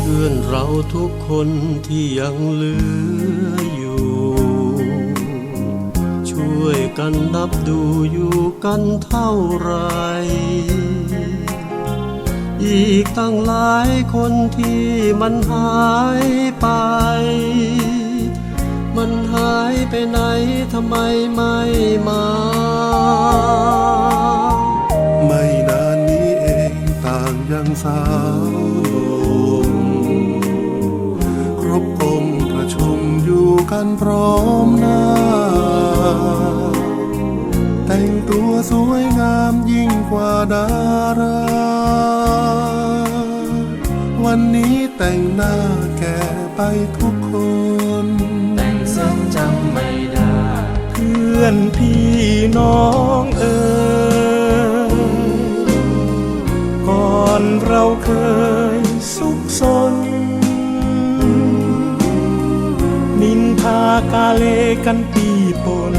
เพื่อนเราทุกคนที่ยังเหลืออยู่ช่ วยกันนับดูอยู่กันเท่าไร อีกตั้งหลายคนที่มันหายไป มันหายไปไหนทำไมไม่มา ไม่นานนี้เองต่างยังสาวครบองค์ประชุมอยู่กันพร้อมหน้า ดารา วันนี้แต่งหน้าแก่ไปทุกคน แต่งซึ่งจำไม่ได้ เพื่อนพี่น้องเอ๋ยก่อนเราเคยสุขสน นินทากาเลกันปีปน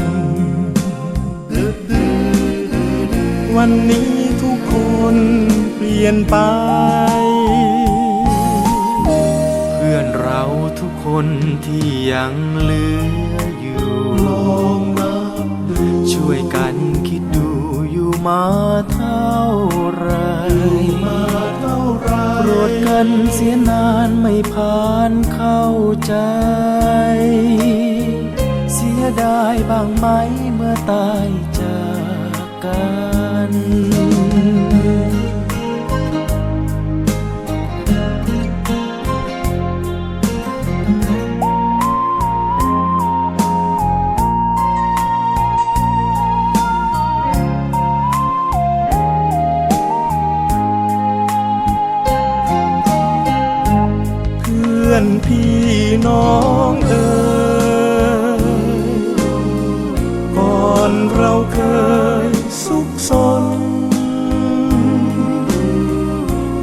วันนี้ คนเปลี่ยนไป เพื่อนเราทุกคนที่ยังเหลืออยู่ลองนับดูช่วยกันคิดดูอยู่มาเท่าไรมาเท่าไรโปรดกันเสียนานไม่ผ่านเข้าใจ เสียดายบ้างไหมเมื่อตายจากกัน อนพี่น้องเอ๋ยก่อนเราเคยสุขสน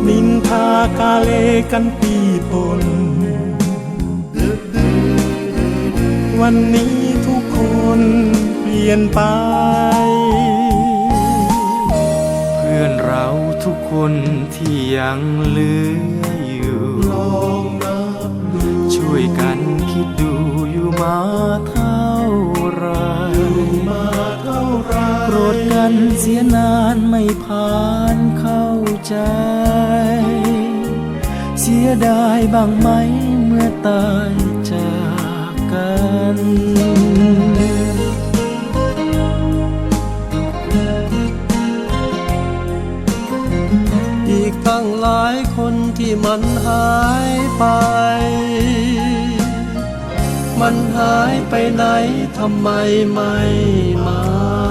นินทากาเลกันปีปน วันนี้ทุกคนเปลี่ยนไป เพื่อนเราทุกคนที่ยังเหลืออยู่ ลอง ช่วยกันคิดดูอยู่มาเท่าไหรมาเท่าไรโปรดกันเสียนานไม่ผ่านเข้าใจ เสียดายบ้างไหมเมื่อตายจากกัน อีกตั้งหลายคนที่มันหายไป มันหายไปไหนทำไมไม่มา